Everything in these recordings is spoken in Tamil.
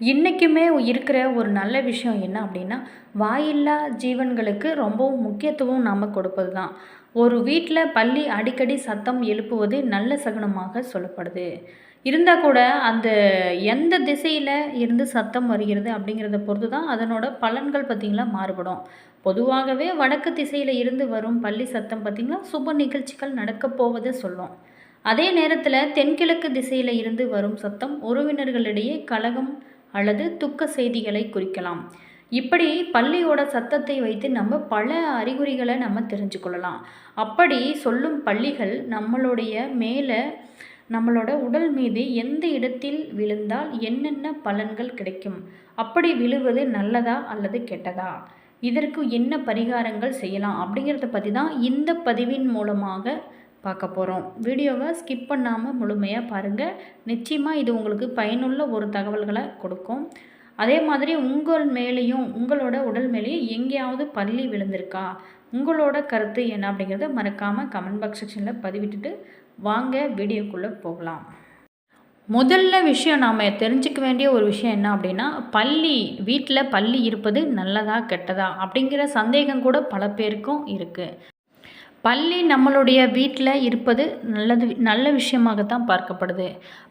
இன்றைக்குமே இருக்கிற ஒரு நல்ல விஷயம் என்ன அப்படின்னா வாயில்லா ஜீவன்களுக்கு ரொம்பவும் முக்கியத்துவம் நாம் கொடுப்பது தான் ஒரு வீட்டில் பள்ளி அடிக்கடி சத்தம் எழுப்புவது நல்ல சகுனமாக சொல்லப்படுது. இருந்தால் கூட அந்த எந்த திசையில் இருந்து சத்தம் வருகிறது அப்படிங்கிறத பொறுத்து தான் அதனோட பலன்கள் பார்த்திங்களா மாறுபடும். பொதுவாகவே வடக்கு திசையில் இருந்து வரும் பள்ளி சத்தம் பார்த்திங்கன்னா சுப நிகழ்ச்சிகள் நடக்கப் போவதை சொல்லும். அதே நேரத்தில் தென்கிழக்கு திசையில் இருந்து வரும் சத்தம் உறவினர்களிடையே கலகம் அல்லது துக்க செய்திகளை குறிக்கலாம். இப்படி பள்ளியோட சத்தத்தை வைத்து நம்ம பல அறிகுறிகளை நம்ம தெரிஞ்சு கொள்ளலாம் அப்படி சொல்லும் பள்ளிகள் நம்மளுடைய மேலே நம்மளோட உடல் மீது எந்த இடத்தில் விழுந்தால் என்னென்ன பலன்கள் கிடைக்கும்? அப்படி விழுவது நல்லதா அல்லது கெட்டதா? இதற்கு என்ன பரிகாரங்கள் செய்யலாம்? அப்படிங்கிறத பற்றி தான் இந்த பதிவின் மூலமாக பார்க்க போகிறோம் வீடியோவை ஸ்கிப் பண்ணாமல் முழுமையாக பாருங்கள் நிச்சயமாக இது உங்களுக்கு பயனுள்ள ஒரு தகவல்களை கொடுக்கும். அதே மாதிரி உங்கள் மேலேயும் உங்களோட உடல் மேலேயும் எங்கேயாவது பள்ளி விழுந்திருக்கா? உங்களோட கருத்து என்ன அப்படிங்கிறத மறக்காமல் கமெண்ட் பாக்ஸ் செக்ஷனில் பதிவிட்டுட்டு வாங்க வீடியோக்குள்ளே போகலாம். முதல்ல விஷயம் நாம் தெரிஞ்சுக்க வேண்டிய ஒரு விஷயம் என்ன அப்படின்னா பள்ளி வீட்டில் பள்ளி இருப்பது நல்லதா கெட்டதா அப்படிங்கிற சந்தேகம் கூட பல பேருக்கும் இருக்குது பள்ளி நம்மளுடைய வீட்டில் இருப்பது நல்லது நல்ல விஷயமாகத்தான் பார்க்கப்படுது.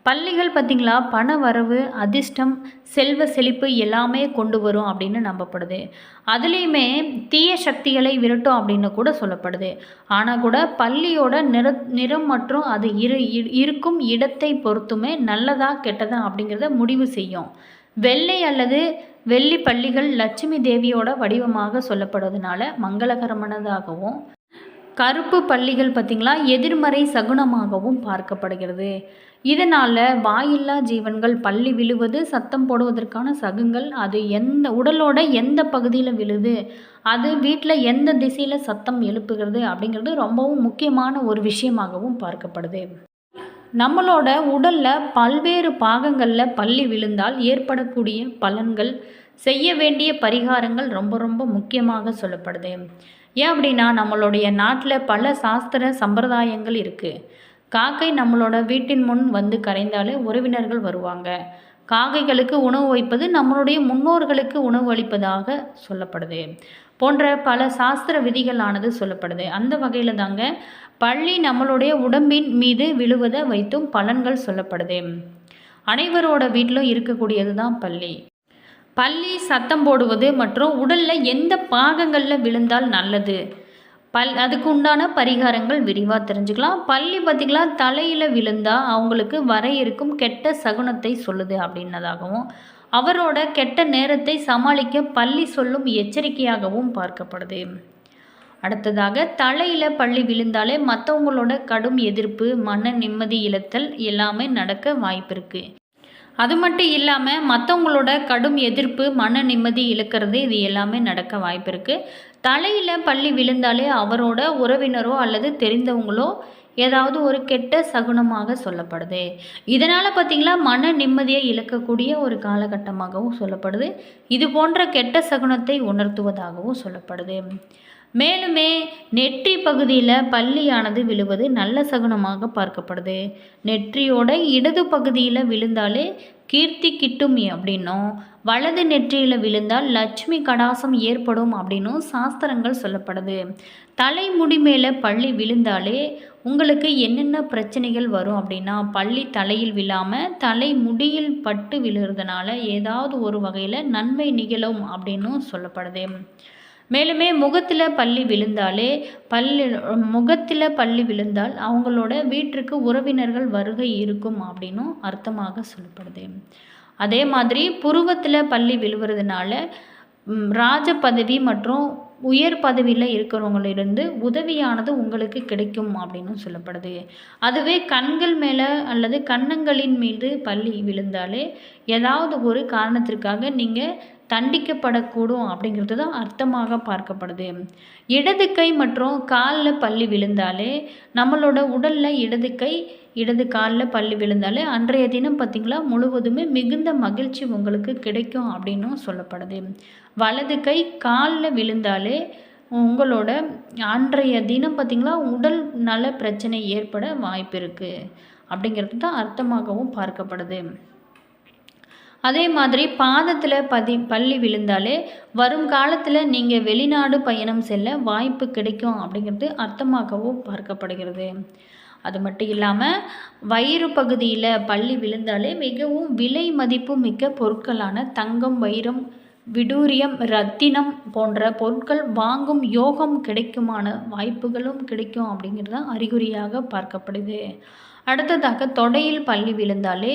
பள்ளிகள் பார்த்திங்களா பண வரவு அதிர்ஷ்டம் செல்வ செழிப்பு எல்லாமே கொண்டு வரும் அப்படின்னு நம்பப்படுது. அதுலேயுமே தீய சக்திகளை விரட்டும் அப்படின்னு கூட சொல்லப்படுது. ஆனால் கூட பள்ளியோட நிற நிறம் மற்றும் அது இரு இருக்கும் இடத்தை பொறுத்துமே நல்லதா கெட்டதா அப்படிங்கிறத முடிவு செய்யும். வெள்ளை அல்லது வெள்ளி பள்ளிகள் லட்சுமி தேவியோட வடிவமாக சொல்லப்படுவதனால மங்களகரமானதாகவும் கருப்பு பள்ளிகள் பார்த்திங்களா? எதிர்மறை சகுனமாகவும் பார்க்கப்படுகிறது. இதனால் வாயில்லா ஜீவன்கள் பள்ளி விழுவது சத்தம் போடுவதற்கான சகுங்கள் அது எந்த உடலோட எந்த பகுதியில் விழுது அது வீட்டில் எந்த திசையில் சத்தம் எழுப்புகிறது அப்படிங்கிறது ரொம்பவும் முக்கியமான ஒரு விஷயமாகவும் பார்க்கப்படுது. நம்மளோட உடலில் பல்வேறு பாகங்களில் பள்ளி விழுந்தால் ஏற்படக்கூடிய பலன்கள் செய்ய வேண்டிய பரிகாரங்கள் ரொம்ப ரொம்ப முக்கியமாக சொல்லப்படுது. ஏன் அப்படின்னா நம்மளுடைய நாட்டில் பல சாஸ்திர சம்பிரதாயங்கள் இருக்குது காக்கை நம்மளோட வீட்டின் முன் வந்து கரைந்தாலே உறவினர்கள் வருவாங்க. காக்கைகளுக்கு உணவு வைப்பது நம்மளுடைய முன்னோர்களுக்கு உணவு அளிப்பதாக சொல்லப்படுது. போன்ற பல சாஸ்திர விதிகளானது சொல்லப்படுது. அந்த வகையில் தாங்க பள்ளி நம்மளுடைய உடம்பின் மீது விழுவதை வைத்தும் பலன்கள் சொல்லப்படுது. அனைவரோட வீட்டிலும் இருக்கக்கூடியது தான் பள்ளி. பள்ளி சத்தம் போடுவது மற்றும் உடலில் எந்த பாகங்களில் விழுந்தால் நல்லது? பல் அதுக்கு உண்டான பரிகாரங்கள் விரிவாக தெரிஞ்சுக்கலாம். பள்ளி பார்த்திங்களா தலையில் விழுந்தால் அவங்களுக்கு வர இருக்கும் கெட்ட சகுனத்தை சொல்லுது அப்படின்னதாகவும் அவரோட கெட்ட நேரத்தை சமாளிக்க பள்ளி சொல்லும் எச்சரிக்கையாகவும் பார்க்கப்படுது. அடுத்ததாக தலையில் பள்ளி விழுந்தாலே மற்றவங்களோட கடும் எதிர்ப்பு மன நிம்மதி இழத்தல் எல்லாமே நடக்க வாய்ப்பு இருக்குது அது மட்டும் இல்லாமல் மற்றவங்களோட கடும் எதிர்ப்பு மன நிம்மதி இழக்கிறது இது எல்லாமே நடக்க வாய்ப்பு இருக்குது தலையில் பள்ளி விழுந்தாலே அவரோட உறவினரோ அல்லது தெரிந்தவங்களோ ஏதாவது ஒரு கெட்ட சகுனமாக சொல்லப்படுது. இதனால் பார்த்திங்களா மன நிம்மதியை இழக்கக்கூடிய ஒரு காலகட்டமாகவும் சொல்லப்படுது. இது போன்ற கெட்ட சகுனத்தை உணர்த்துவதாகவும் சொல்லப்படுது. மேலுமே நெற்றி பகுதியில் பள்ளியானது விழுவது நல்ல சகுனமாக பார்க்கப்படுது. நெற்றியோட இடது பகுதியில் விழுந்தாலே கீர்த்தி கிட்டும் அப்படின்னும். வலது நெற்றியில் விழுந்தால் லட்சுமி கடாசம் ஏற்படும் அப்படின்னும் சாஸ்திரங்கள் சொல்லப்படுது. தலைமுடி மேலே பள்ளி விழுந்தாலே உங்களுக்கு என்னென்ன பிரச்சனைகள் வரும் அப்படின்னா பள்ளி தலையில் விழாமல் தலை முடியில் பட்டு விழுறதுனால ஏதாவது ஒரு வகையில் நன்மை நிகழும் அப்படின்னும் சொல்லப்படுது. மேலுமே முகத்தில் பள்ளி விழுந்தாலே பள்ளி முகத்தில் பள்ளி விழுந்தால் அவங்களோட வீட்டிற்கு உறவினர்கள் வருகை இருக்கும் அப்படின்னும் அர்த்தமாக சொல்லப்படுது. அதே மாதிரி புருவத்தில் பள்ளி விழுவுறதுனால ராஜ பதவி மற்றும் உயர் பதவியில் இருக்கிறவங்களிருந்து உதவியானது உங்களுக்கு கிடைக்கும் அப்படின்னு சொல்லப்படுது. அதுவே கண்கள் மேலே அல்லது கன்னங்களின் மீது பள்ளி விழுந்தாலே ஏதாவது ஒரு காரணத்திற்காக நீங்கள் தண்டிக்கப்படக்கூடும் அப்படிங்கிறது தான் அர்த்தமாக பார்க்கப்படுது. இடது கை மற்றும் காலில் பள்ளி விழுந்தாலே நம்மளோட உடலில் இடது கை இடது காலில் பள்ளி விழுந்தாலே அன்றைய தினம் பார்த்திங்களா முழுவதுமே மிகுந்த மகிழ்ச்சி உங்களுக்கு கிடைக்கும் அப்படின்னும் சொல்லப்படுது. வலது கை காலில் விழுந்தாலே உங்களோட அன்றைய தினம் பார்த்திங்களா உடல் நல பிரச்சனை ஏற்பட வாய்ப்பு இருக்குது அப்படிங்கிறது தான் அர்த்தமாகவும் பார்க்கப்படுது. அதே மாதிரி பாதத்தில் பதி பள்ளி விழுந்தாலே வரும் காலத்தில் நீங்கள் வெளிநாடு பயணம் செல்ல வாய்ப்பு கிடைக்கும் அப்படிங்கிறது அர்த்தமாகவும் பார்க்கப்படுகிறது. அது மட்டும் இல்லாமல் வயிறு பகுதியில் பள்ளி விழுந்தாலே மிகவும் விலை மதிப்பு மிக்க பொருட்களான தங்கம் வைரம் விடூரியம் ரத்தினம் போன்ற பொருட்கள் வாங்கும் யோகம் கிடைக்குமான வாய்ப்புகளும் கிடைக்கும் அப்படிங்கிறது தான் அறிகுறியாக பார்க்கப்படுது. அடுத்ததாக தொடையில் பள்ளி விழுந்தாலே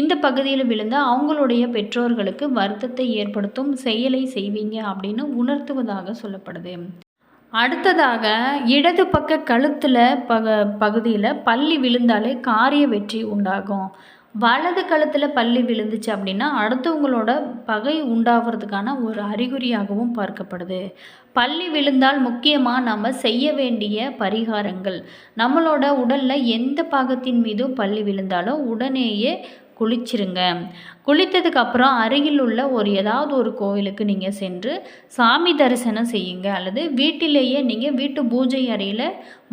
இந்த பகுதியில் விழுந்தால் அவங்களுடைய பெற்றோர்களுக்கு வருத்தத்தை ஏற்படுத்தும் செயலை செய்வீங்க அப்படின்னு உணர்த்துவதாக சொல்லப்படுது. அடுத்ததாக இடது பக்க கழுத்தில் பக பகுதியில் பள்ளி விழுந்தாலே காரிய வெற்றி உண்டாகும். வலது கழுத்தில் பள்ளி விழுந்துச்சு அப்படின்னா அடுத்தவங்களோட பகை உண்டாகிறதுக்கான ஒரு அறிகுறியாகவும் பார்க்கப்படுது. பள்ளி விழுந்தால் முக்கியமாக நம்ம செய்ய வேண்டிய பரிகாரங்கள். நம்மளோட உடலில் எந்த பாகத்தின் மீதும் பள்ளி விழுந்தாலும் உடனேயே குளிச்சிருங்க. குளித்ததுக்கப்புறம் அருகில் உள்ள ஒரு ஏதாவது ஒரு கோவிலுக்கு நீங்கள் சென்று சாமி தரிசனம் செய்யுங்க. அல்லது வீட்டிலேயே நீங்கள் வீட்டு பூஜை அறையில்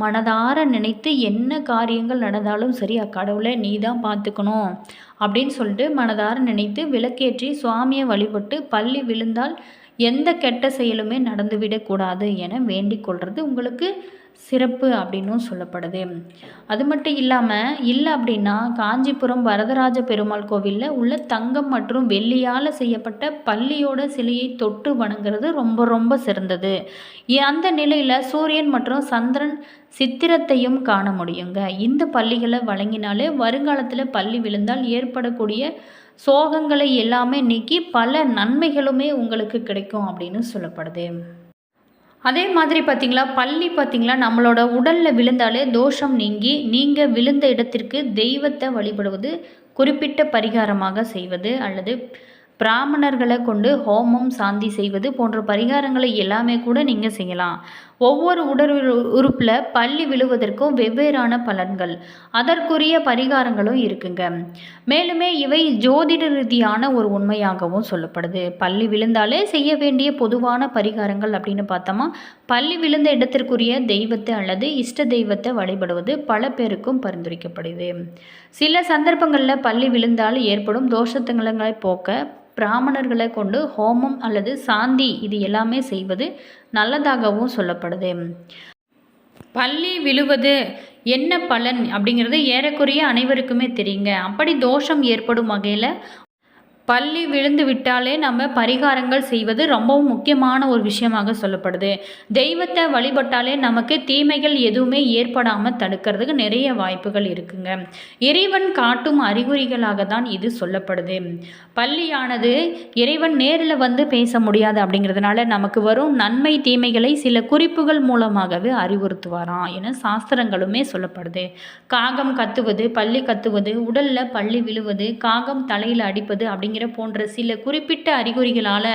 மனதார நினைத்து என்ன காரியங்கள் நடந்தாலும் சரி அக்கடவுளை நீ தான் பார்த்துக்கணும் அப்படின்னு சொல்லிட்டு மனதார நினைத்து விளக்கேற்றி சுவாமியை வழிபட்டு பள்ளி விழுந்தால் எந்த கெட்ட செயலுமே நடந்துவிடக்கூடாது என வேண்டிக் கொள்வது உங்களுக்கு சிறப்பு அப்படின்னும் சொல்லப்படுது. அது மட்டும் இல்லாமல் இல்லை அப்படின்னா காஞ்சிபுரம் வரதராஜ பெருமாள் கோவிலில் உள்ள தங்கம் மற்றும் வெள்ளியால் செய்யப்பட்ட பள்ளியோட சிலையை தொட்டு வணங்குறது ரொம்ப ரொம்ப சிறந்தது. அந்த நிலையில் சூரியன் மற்றும் சந்திரன் சித்திரத்தையும் காண முடியுங்க. இந்த பள்ளிகளை வழங்கினாலே வருங்காலத்தில் பள்ளி விழுந்தால் ஏற்படக்கூடிய சோகங்களை எல்லாமே நீக்கி பல நன்மைகளுமே உங்களுக்கு கிடைக்கும் அப்படின்னு சொல்லப்படுது. அதே மாதிரி பார்த்திங்களா பள்ளி பார்த்திங்களா நம்மளோட உடலில் விழுந்தாலே தோஷம் நீங்கி நீங்கள் விழுந்த இடத்திற்கு தெய்வத்தை வழிபடுவது குறிப்பிட்ட பரிகாரமாக செய்வது அல்லது பிராமணர்களை கொண்டு ஹோமம் சாந்தி செய்வது போன்ற பரிகாரங்களை எல்லாமே கூட நீங்கள் செய்யலாம். ஒவ்வொரு உடல் உறுப்பில் பள்ளி விழுவதற்கும் வெவ்வேறான பலன்கள். அதற்குரிய பரிகாரங்களும் இருக்குங்க. மேலுமே இவை ஜோதிட ரீதியான ஒரு உண்மையாகவும் சொல்லப்படுது. பள்ளி விழுந்தாலே செய்ய வேண்டிய பொதுவான பரிகாரங்கள் அப்படின்னு பார்த்தோமா பள்ளி விழுந்த இடத்திற்குரிய தெய்வத்தை அல்லது இஷ்ட தெய்வத்தை வழிபடுவது பல பேருக்கும் பரிந்துரைக்கப்படுது. சில சந்தர்ப்பங்களில் பள்ளி விழுந்தால் ஏற்படும் தோஷத்துங்களை போக்க பிராமணர்களை கொண்டு ஹோமம் அல்லது சாந்தி இது எல்லாமே செய்வது நல்லதாகவும் சொல்லப்படுது. பள்ளி விழுவது என்ன பலன் அப்படிங்கிறது ஏறக்குறைய அனைவருக்குமே தெரியுங்க. அப்படி தோஷம் ஏற்படும் வகையில் பள்ளி விழுந்து விட்டாலே நம்ம பரிகாரங்கள் செய்வது ரொம்பவும் முக்கியமான ஒரு விஷயமாக சொல்லப்படுது. தெய்வத்தை வழிபட்டாலே நமக்கு தீமைகள் எதுவுமே ஏற்படாமல் தடுக்கிறதுக்கு நிறைய வாய்ப்புகள் இருக்குங்க. இறைவன் காட்டும் அறிகுறிகளாக தான் இது சொல்லப்படுது. பள்ளியானது இறைவன் நேரில் வந்து பேச முடியாது அப்படிங்கிறதுனால நமக்கு வரும் நன்மை தீமைகளை சில குறிப்புகள் மூலமாகவே அறிவுறுத்துவாராம் என சாஸ்திரங்களுமே சொல்லப்படுது. காகம் கத்துவது பள்ளி கத்துவது உடலில் பள்ளி விழுவது காகம் தலையில் அடிப்பது அப்படிங்கிற அப்படிங்கிற போன்ற சில குறிப்பிட்ட அறிகுறிகளால்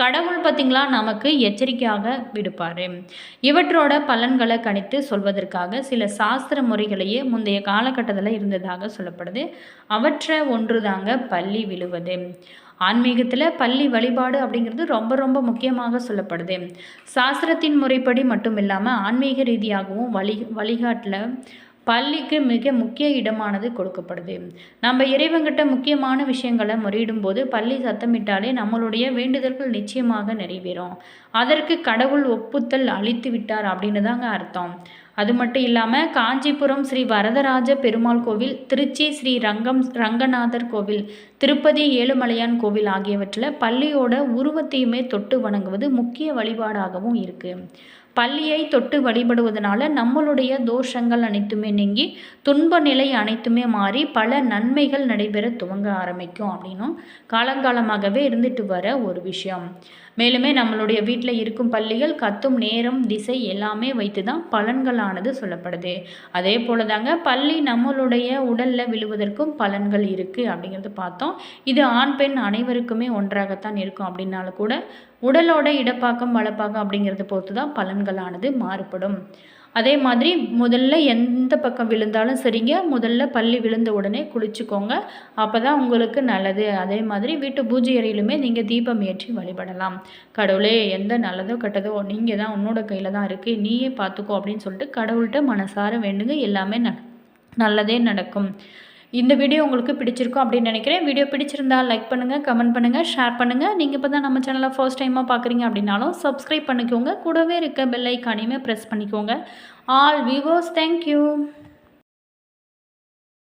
கடவுள் பார்த்திங்களா நமக்கு எச்சரிக்கையாக விடுப்பார். இவற்றோட பலன்களை கணித்து சொல்வதற்காக சில சாஸ்திர முறைகளையே முந்தைய காலகட்டத்தில் இருந்ததாக சொல்லப்படுது. அவற்றை ஒன்று தாங்க பள்ளி விழுவது. ஆன்மீகத்தில் பள்ளி வழிபாடு அப்படிங்கிறது ரொம்ப ரொம்ப முக்கியமாக சொல்லப்படுது. சாஸ்திரத்தின் முறைப்படி மட்டும் இல்லாமல் ஆன்மீக ரீதியாகவும் வழி வழிகாட்டில் பள்ளிக்கு மிக முக்கிய இடமானது கொடுக்கப்படுது. நம்ம இறைவங்கிட்ட முக்கியமான விஷயங்களை முறையிடும் போது பள்ளி சத்தமிட்டாலே நம்மளுடைய வேண்டுதல்கள் நிச்சயமாக நிறைவேறும். அதற்கு கடவுள் ஒப்புத்தல் அளித்து விட்டார் அப்படின்னு தாங்க அர்த்தம். அது மட்டும் இல்லாமல் காஞ்சிபுரம் ஸ்ரீ வரதராஜ பெருமாள் கோவில் திருச்சி ஸ்ரீ ரங்கம் ரங்கநாதர் கோவில் திருப்பதி ஏழுமலையான் கோவில் ஆகியவற்றில் பள்ளியோட உருவத்தையுமே தொட்டு வணங்குவது முக்கிய வழிபாடாகவும் இருக்குது பள்ளியை தொட்டு வழிபடுவதனால நம்மளுடைய தோஷங்கள் அனைத்துமே நீங்கி துன்ப நிலை அனைத்துமே மாறி பல நன்மைகள் நடைபெற துவங்க ஆரம்பிக்கும் அப்படின்னும் காலங்காலமாகவே இருந்துட்டு வர ஒரு விஷயம். மேலுமே நம்மளுடைய வீட்டில் இருக்கும் பள்ளிகள் கத்தும் நேரம் திசை எல்லாமே வைத்து தான் பலன்களானது சொல்லப்படுது. அதே போல தாங்க பள்ளி நம்மளுடைய உடலில் விழுவதற்கும் பலன்கள் இருக்குது அப்படிங்கிறது பார்த்தோம். இது ஆண் பெண் அனைவருக்குமே ஒன்றாகத்தான் இருக்கும் அப்படின்னாலும் கூட உடலோட இடப்பாக்கம் வளப்பாக்கம் அப்படிங்கிறத பொறுத்து தான் பலன்களானது மாறுபடும். அதே மாதிரி முதல்ல எந்த பக்கம் விழுந்தாலும் சரிங்க. முதல்ல பள்ளி விழுந்த உடனே குளிச்சுக்கோங்க. அப்போ தான் உங்களுக்கு நல்லது. அதே மாதிரி வீட்டு பூஜை அறையிலுமே நீங்கள் தீபம் ஏற்றி வழிபடலாம். கடவுளே எந்த நல்லதோ கெட்டதோ நீங்கள் தான் உன்னோட கையில் தான் இருக்குது நீயே பார்த்துக்கோ அப்படின்னு சொல்லிட்டு கடவுள்கிட்ட மனசார வேண்டுங்க. எல்லாமே ந நல்லதே நடக்கும். இந்த வீடியோ உங்களுக்கு பிடிச்சிருக்கும் அப்படின்னு நினைக்கிறேன். வீடியோ பிடிச்சிருந்தா லைக் பண்ணுங்கள் கமெண்ட் பண்ணுங்கள் ஷேர் பண்ணுங்கள் நீங்கள் இப்போ தான் நம்ம சேனலை ஃபர்ஸ்ட் டைமாக பார்க்குறீங்க அப்படின்னாலும் சப்ஸ்கிரைப் பண்ணிக்கோங்க. கூடவே இருக்க பெல் ஐக்கானையுமே ப்ரெஸ் பண்ணிக்கோங்க. All viewers thank you